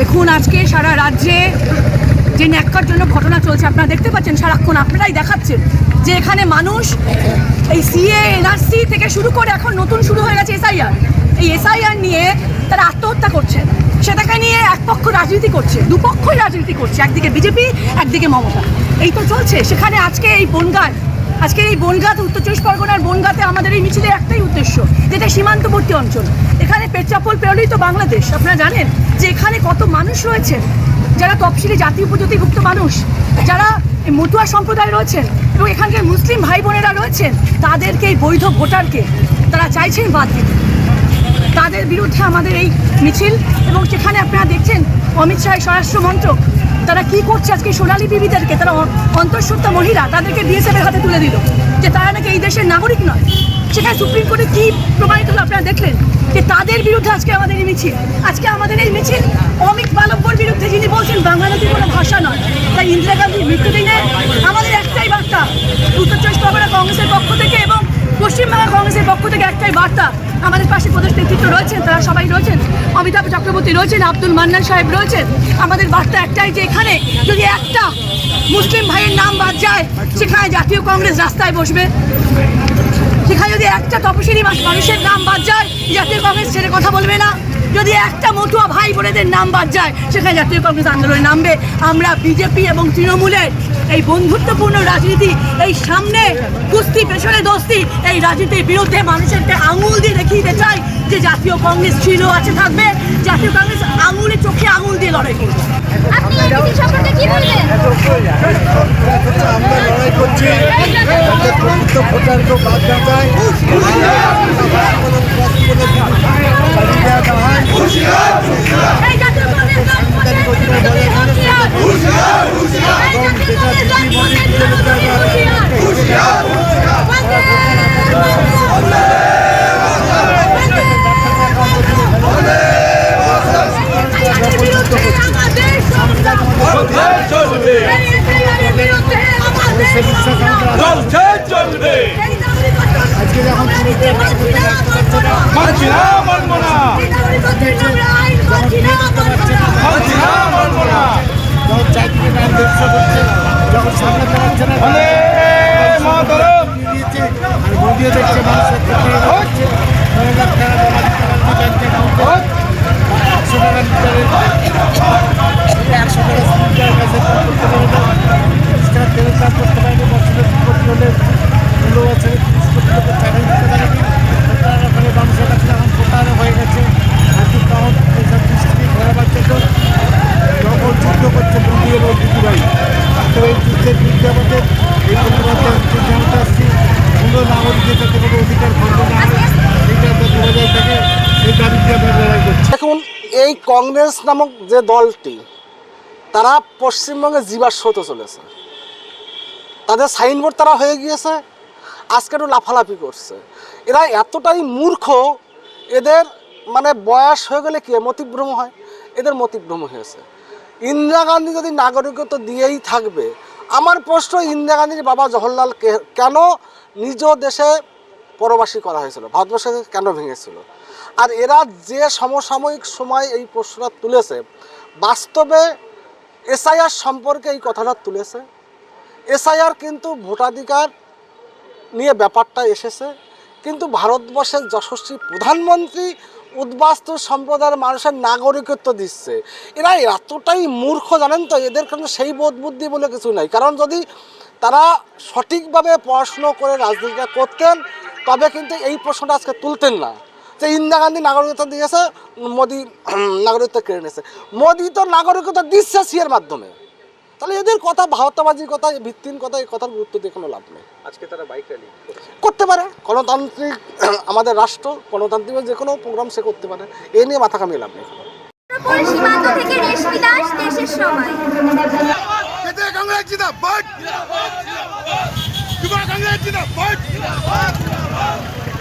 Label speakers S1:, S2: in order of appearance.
S1: দেখুন, আজকে সারা রাজ্যে যে ন্যাক্কারজনক ঘটনা চলছে, আপনারা দেখতে পাচ্ছেন, সারাক্ষণ আপনারাই দেখাচ্ছেন যে এখানে মানুষ এই সিএ এনআরসি থেকে শুরু করে এখন নতুন শুরু হয়ে গেছে এসআইআর এই এসআইআর নিয়ে তারা আত্মহত্যা করছে, সেটাকে নিয়ে এক পক্ষ রাজনীতি করছে, দুপক্ষই রাজনীতি করছে, একদিকে বিজেপি, একদিকে মমতা। এই তো চলছে, সেখানে আজকে এই বনগাঁ আজকে এই বনগাঁত উত্তর চব্বিশ পরগনার বনগাঁতে আমাদের এই মিছিলের একটাই উদ্দেশ্য, যেটা সীমান্তবর্তী অঞ্চল। এখানে পেটচাপল পেরোলেই তো বাংলাদেশ। আপনারা জানেন যে এখানে কত মানুষ রয়েছেন? যারা তফসিলি জাতি উপজাতিভুক্ত মানুষ, যারা মতুয়া সম্প্রদায় রয়েছেন এবং এখানকার মুসলিম ভাই বোনেরা রয়েছেন, তাদেরকে এই বৈধ ভোটারকে তারা চাইছেন বাদ দিতে। তাদের বিরুদ্ধে আমাদের এই মিছিল এবং সেখানে আপনারা দেখছেন অমিত শাহ স্বরাষ্ট্র মন্ত্রক। তারা কি করছে আজকে সোনালী বিবিদেরকে? তারা অন্তঃসত্ত্বা মহিলা, তাদেরকে বিএসএফের হাতে তুলে দিল যে তারা নাকি এই দেশের নাগরিক নয়। সেখানে সুপ্রিম কোর্টে কি প্রমাণিত হলো আপনারা দেখলেন? যে তাদের বিরুদ্ধে আজকে আমাদের এই মিছিল। আজকে আমাদের এই মিছিল অমিত বালব্যর বিরুদ্ধে, যিনি বলছেন বাংলা নদী কোনো ভাষা নয়। তাই ইন্দিরা গান্ধীর মৃত্যুদিনে আমাদের একটাই বার্তা উত্তর চব্বিশ পরগনা কংগ্রেসের পক্ষ থেকে পশ্চিমবাংলা কংগ্রেসের পক্ষ থেকে একটাই বার্তা, আমাদের পাশে প্রদেশ নেতৃত্ব রয়েছেন, তারা সবাই রয়েছেন, অমিতাভ চক্রবর্তী রয়েছেন, আব্দুল মান্নান সাহেব রয়েছেন। আমাদের বার্তা একটাই যে এখানে যদি একটা মুসলিম ভাইয়ের নাম বাদ যায়, সেখানে জাতীয় কংগ্রেস রাস্তায় বসবে। সেখানে যদি একটা তপশিলি মানুষের নাম বাদ যায়, জাতীয় কংগ্রেস ছেড়ে কথা বলবে না। যদি একটা মতুয়া ভাই বোনেদের নাম বাদ যায়, সেখানে জাতীয় কংগ্রেস আন্দোলনে নামবে। আমরা বিজেপি এবং তৃণমূলের এই বন্ধুত্বপূর্ণ রাজনীতি, এই সামনে কুস্তি, পেছনে দোস্তি, এই রাজনীতির বিরুদ্ধে মানুষেরকে আঙুল দিয়ে দেখিয়ে চাই যে জাতীয় কংগ্রেস ছিল আছে, থাকবে। জাতীয় কংগ্রেস আঙুলে, চোখে আঙুল দিয়ে লড়াই করবে
S2: আমরা লড়াই করছি আমাদের প্রকৃত ভোটারকে বাদ না যায়
S3: এই জাতীয় কংগ্রেস রাজপথে হুঁশিয়ার। এই জাতীয় কংগ্রেস রাজপথে হুঁশিয়ার। বন্দে মাতরম। বিরুদ্ধে আমাদের সংগ্রাম। এই এসআইআরের বিরুদ্ধে আমাদের সংগ্রাম।
S4: চলছে চলবে
S3: এই নাগরিকত্ব সংশোধনী মানছি না, মানবো না।
S4: মানছি না মানব না
S3: এই নাগরিকত্বের নামে আইন মানছি না, মানবো না।
S4: মানছি না মানব না
S2: যখন চারদিকে গান ব্যবসা করছে যখন সামনে দাঁড়াচ্ছে না
S4: বন্দে মাতরম
S2: দিয়ে দিয়েছে আর মোদিও দেখছে মানুষের টাকা জমা দিতে পারবে ব্যাংকে অ্যাকাউন্টে একশো টাকা লিটারে একশো টাকা সিলিন্ডার কাছে করতে পারবে তিরিশ টাকা তেলের কাজ করতে পারবে বছরে প্রতি হলে ষোলো বছরে তিরিশ কোটি লোকের টাকা দিতে পারবে সরকার ওখানে মানুষের কাছে এখন প্রতারণা হয়ে গেছে হাতি কাউন্ট এইসব দৃষ্টি ঘোরা বাচ্চা তো যখন যুদ্ধ করছে মোদি এবং দিদিভাই তো এই যুদ্ধের বিরুদ্ধে আমাদের এই পরিবর্তন যে জানতে আসছি কোনো নাগরিকের যাতে কোনো অধিকার খর্ব না হয় এইটা যাতে বজায় থাকে সেই দাবিতে আমরা লড়াই করছি
S5: দেখুন, এই কংগ্রেস নামক যে দলটি, তারা পশ্চিমবঙ্গে জীবাশ্ম হতে চলেছে। তাদের সাইনবোর্ড তারা হয়ে গিয়েছে, আজকে একটু লাফালাফি করছে। এরা এতটাই মূর্খ, এদের মানে বয়স হয়ে গেলে কি, মতিভ্রম হয়? এদের মতিভ্রম হয়েছে। ইন্দিরা গান্ধী যদি নাগরিকত্ব দিয়েই থাকবে, আমার প্রশ্ন ইন্দিরা গান্ধীর বাবা জওহরলাল কেন নিজ দেশে পরবাসী করা হয়েছিল ভারতবর্ষকে কেন ভেঙেছিল? আর এরা যে সমসাময়িক সময় এই প্রশ্নটা তুলেছে, বাস্তবে এসআইআর সম্পর্কে এই কথাটা তুলেছে। এসআইআর কিন্তু ভোটাধিকার নিয়ে ব্যাপারটা এসেছে, কিন্তু ভারতবর্ষের যশস্বী প্রধানমন্ত্রী উদ্বাস্তু সম্প্রদায়ের মানুষের নাগরিকত্ব দিচ্ছে। এরা এতটাই মূর্খ জানেন তো, এদের কিন্তু সেই বোধ বুদ্ধি বলে কিছু নাই। কারণ যদি তারা সঠিকভাবে পড়াশুনো করে রাজনীতিটা করতেন তবে কিন্তু এই প্রশ্নটা আজকে তুলতেন না। যে ইন্দিরা গান্ধী নাগরিকত্ব দিয়েছে মোদী নাগরিকত্ব কেড়ে নিয়েছে। মোদি তো নাগরিকত্ব দিচ্ছে সিয়ের মাধ্যমে। তাহলে এদের কথা ভাওতাবাজির কথা ভিত্তিহীন কথা এই কথার গুরুত্ব দিয়ে কোনো লাভ নেই।
S6: আজকে তারা বাইক র্যালি
S5: করতে পারে। গণতান্ত্রিক আমাদের রাষ্ট্র গণতান্ত্রিক যে কোনো প্রোগ্রাম সে করতে পারে। এ নিয়ে মাথা কামিয়ে লাভ নেই
S3: সীমান্ত থেকে রেশমি দাস দেশের সময়।
S7: tira foto, tira foto, tira foto.